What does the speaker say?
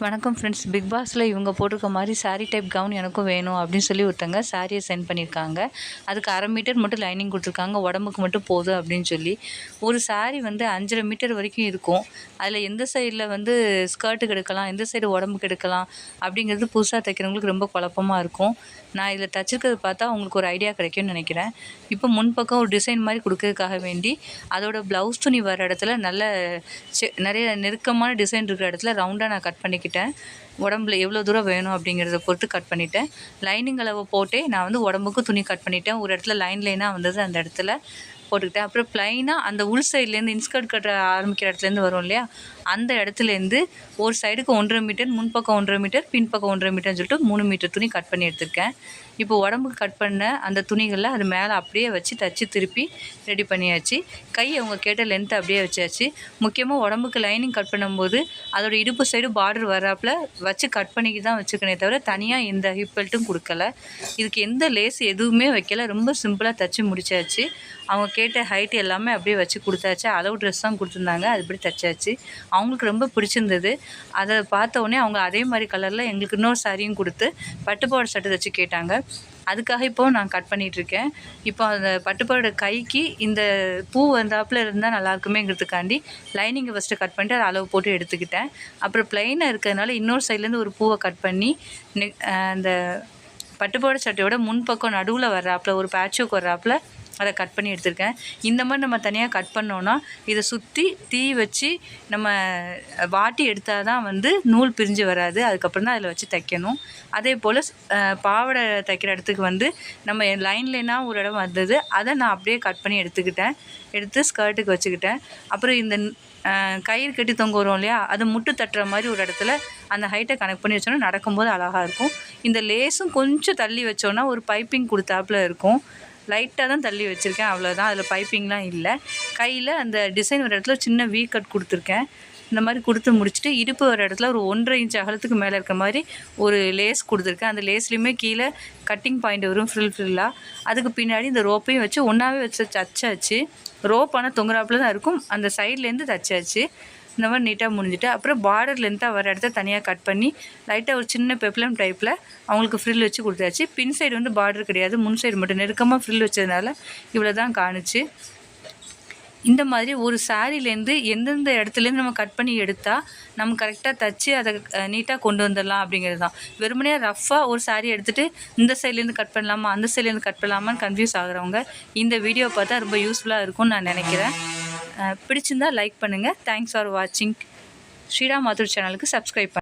வணக்கம் friends big பாஸில் இவங்க போட்டிருக்க மாதிரி சாரீ டைப் கவுன் எனக்கும் வேணும் அப்படின்னு சொல்லி ஒருத்தங்க சாரியை சென்ட் பண்ணியிருக்காங்க. அதுக்கு அரை மீட்டர் மட்டும் லைனிங் கொடுத்துருக்காங்க. உடம்புக்கு மட்டும் போதும் அப்படின்னு சொல்லி. ஒரு saree வந்து அஞ்சரை மீட்டர் வரைக்கும் இருக்கும். அதில் எந்த சைடில் வந்து ஸ்கர்ட்டுக்கு எடுக்கலாம் எந்த சைடு உடம்புக்கு எடுக்கலாம் அப்படிங்கிறது புதுசாக தைக்கிறவங்களுக்கு ரொம்ப குழப்பமாக இருக்கும். நான் இதில் தச்சிருக்கிறது பார்த்தா உங்களுக்கு ஒரு ஐடியா கிடைக்கும்னு நினைக்கிறேன். இப்போ முன்பக்கம் ஒரு டிசைன் மாதிரி கொடுக்கறதுக்காக வேண்டி அதோட ப்ளவுஸ் துணி வர இடத்துல நல்ல செ- நிறைய நெருக்கமான டிசைன் இருக்கிற இடத்துல ரவுண்டாக நான் கட் பண்ணிக்கிட்டேன். உடம்புல எவ்வளோ தூரம் வேணும் அப்படிங்கிறத பொறுத்து கட் பண்ணிட்டேன். லைனிங் அளவை போட்டே நான் வந்து உடம்புக்கு துணி கட் பண்ணிட்டேன். ஒரு இடத்துல லைன் லைனாக வந்தது அந்த இடத்துல. போட்டுக்கிட்டேன். அப்புறம் ப்ளைனாக அந்த உள் சைட்லேருந்து இன்ஸ்கர்ட் கட்ட ஆரம்பிக்கிற இடத்துலேருந்து வரும் இல்லையா? அந்த இடத்துலேருந்து ஒரு சைடுக்கு ஒன்றரை மீட்டர் முன்பக்கம் ஒன்றரை மீட்டர் பின்பக்கம் ஒன்றரை மீட்டர்னு சொல்லிட்டு மூணு மீட்டர் துணி கட் பண்ணி எடுத்திருக்கேன். இப்போ உடம்புக்கு கட் பண்ண அந்த துணிகளில் அது மேலே அப்படியே வச்சு தச்சு திருப்பி ரெடி பண்ணியாச்சு. கை அவங்க கேட்ட லென்த் அப்படியே வச்சாச்சு. முக்கியமாக உடம்புக்கு லைனிங் கட் பண்ணும்போது அதோட இடுப்பு சைடு பார்டர் வராப்புல வச்சு கட் பண்ணிக்கி தான் வச்சுக்கணே தவிர தனியாக எந்த ஹிப் பெல்ட்டும் கொடுக்கல. இதுக்கு எந்த லேஸ் எதுவுமே வைக்கல. ரொம்ப சிம்பிளாக தச்சு முடிச்சாச்சு. அவங்க கேட்ட ஹைட் எல்லாமே அப்படியே வச்சு கொடுத்தாச்சு. அளவு ட்ரெஸ் தான் கொடுத்துருந்தாங்க. இப்படி தைச்சாச்சு. அவங்களுக்கு ரொம்ப பிடிச்சிருந்தது. அதை பார்த்த அவங்க அதே மாதிரி கலரில் எங்களுக்கு இன்னொரு சாரியும் கொடுத்து பட்டுப்பாவாடை சட்டை தைச்சு கேட்டாங்க. அதுக்காக இப்போ நான் கட் பண்ணிகிட்ருக்கேன் இப்போ அந்த பட்டுப்பாவோட கைக்கு இந்த பூ வந்தாப்புல இருந்தால் நல்லா இருக்குமேங்கிறதுக்காண்டி லைனிங்கை ஃபஸ்ட்டு கட் பண்ணிட்டு அதை அளவு போட்டு எடுத்துக்கிட்டேன். அப்புறம் ப்ளைனாக இருக்கிறதுனால இன்னொரு சைட்லேருந்து ஒரு பூவை கட் பண்ணி அந்த பட்டுப்பாவாடை சட்டையோட முன்பக்கம் நடுவில் வர்றாப்புல ஒரு பேட்சுக்கு வர்றாப்புல அதை கட் பண்ணி எடுத்திருக்கேன். இந்த மாதிரி நம்ம தனியாக கட் பண்ணோன்னா இதை சுற்றி தீ வச்சு நம்ம வாட்டி எடுத்தால் தான் வந்து நூல் பிரிஞ்சு வராது. அதுக்கப்புறம் தான் அதில் வச்சு தைக்கணும். அதே போல் பாவாடை தைக்கிற இடத்துக்கு வந்து நம்ம லைன் லைனாக ஒரு இடம் வந்தது அதை நான் அப்படியே கட் பண்ணி எடுத்துக்கிட்டேன். எடுத்து ஸ்கர்ட்டுக்கு வச்சுக்கிட்டேன். அப்புறம் இந்த கயிறு கட்டி தொங்க வரும் இல்லையா அது முட்டு தட்டுற மாதிரி ஒரு இடத்துல அந்த ஹைட்டை கனெக்ட் பண்ணி வச்சோன்னா நடக்கும்போது அழகாக இருக்கும். இந்த லேஸும் கொஞ்சம் தள்ளி வச்சோன்னா ஒரு பைப்பிங் கொடுத்தாப்புல இருக்கும். லைட்டாக தான் தள்ளி வச்சுருக்கேன் அவ்வளோதான் அதில் பைப்பிங்லாம் இல்லை. கையில் அந்த டிசைன் வர இடத்துல சின்ன வீ கட் கொடுத்துருக்கேன். இந்த மாதிரி கொடுத்து முடிச்சுட்டு இடுப்பு வர இடத்துல ஒரு ஒன்றரை இன்ச் அகலத்துக்கு மேலே இருக்க மாதிரி ஒரு லேஸ் கொடுத்துருக்கேன். அந்த லேஸ்லேயுமே கீழே கட்டிங் பாயிண்ட் வரும் ஃப்ரில் ஃப்ரில்லாக அதுக்கு பின்னாடி இந்த ரோப்பையும் வச்சு ஒன்றாவே வச்சு தச்சாச்சு. ரோப் ஆனால் தொங்குறாப்புல தான் இருக்கும். அந்த சைட்லேருந்து தச்சாச்சு. இந்த மாதிரி நீட்டாக முடிஞ்சுட்டு அப்புறம் பார்டர் லென்த்தாக வர இடத்த தனியாக கட் பண்ணி லைட்டாக ஒரு சின்ன பெப்ளம் டைப்பில் அவங்களுக்கு ஃப்ரில் வச்சு கொடுத்தாச்சு. பின் சைடு வந்து பார்டர் கிடையாது. முன் சைடு மட்டும் நெருக்கமாக ஃப்ரில் வச்சதுனால இவ்வளோ தான் காணுச்சு. இந்த மாதிரி ஒரு சாரீலேருந்து எந்தெந்த இடத்துலேருந்து நம்ம கட் பண்ணி எடுத்தால் நம்ம கரெக்டாக தச்சு அதை நீட்டாக கொண்டு வந்துடலாம் அப்படிங்கிறது தான். வெறுமனே ரஃப்பாக ஒரு சாரீ எடுத்துகிட்டு இந்த சைட்லேருந்து கட் பண்ணலாமா அந்த சைட்லேருந்து கட் பண்ணலாமான்னு கன்ஃபியூஸ் ஆகுறவங்க இந்த வீடியோ பார்த்தா ரொம்ப யூஸ்ஃபுல்லாக இருக்கும்னு நான் நினைக்கிறேன். பிடிச்சிருந்தால் பிடிச்சிருந்தா லைக் பண்ணுங்கள் தேங்க்ஸ் ஃபார் வாட்சிங் ஸ்ரீராம் மாத்தூர் சேனலுக்கு சப்ஸ்கிரைப் பண்ணுங்கள்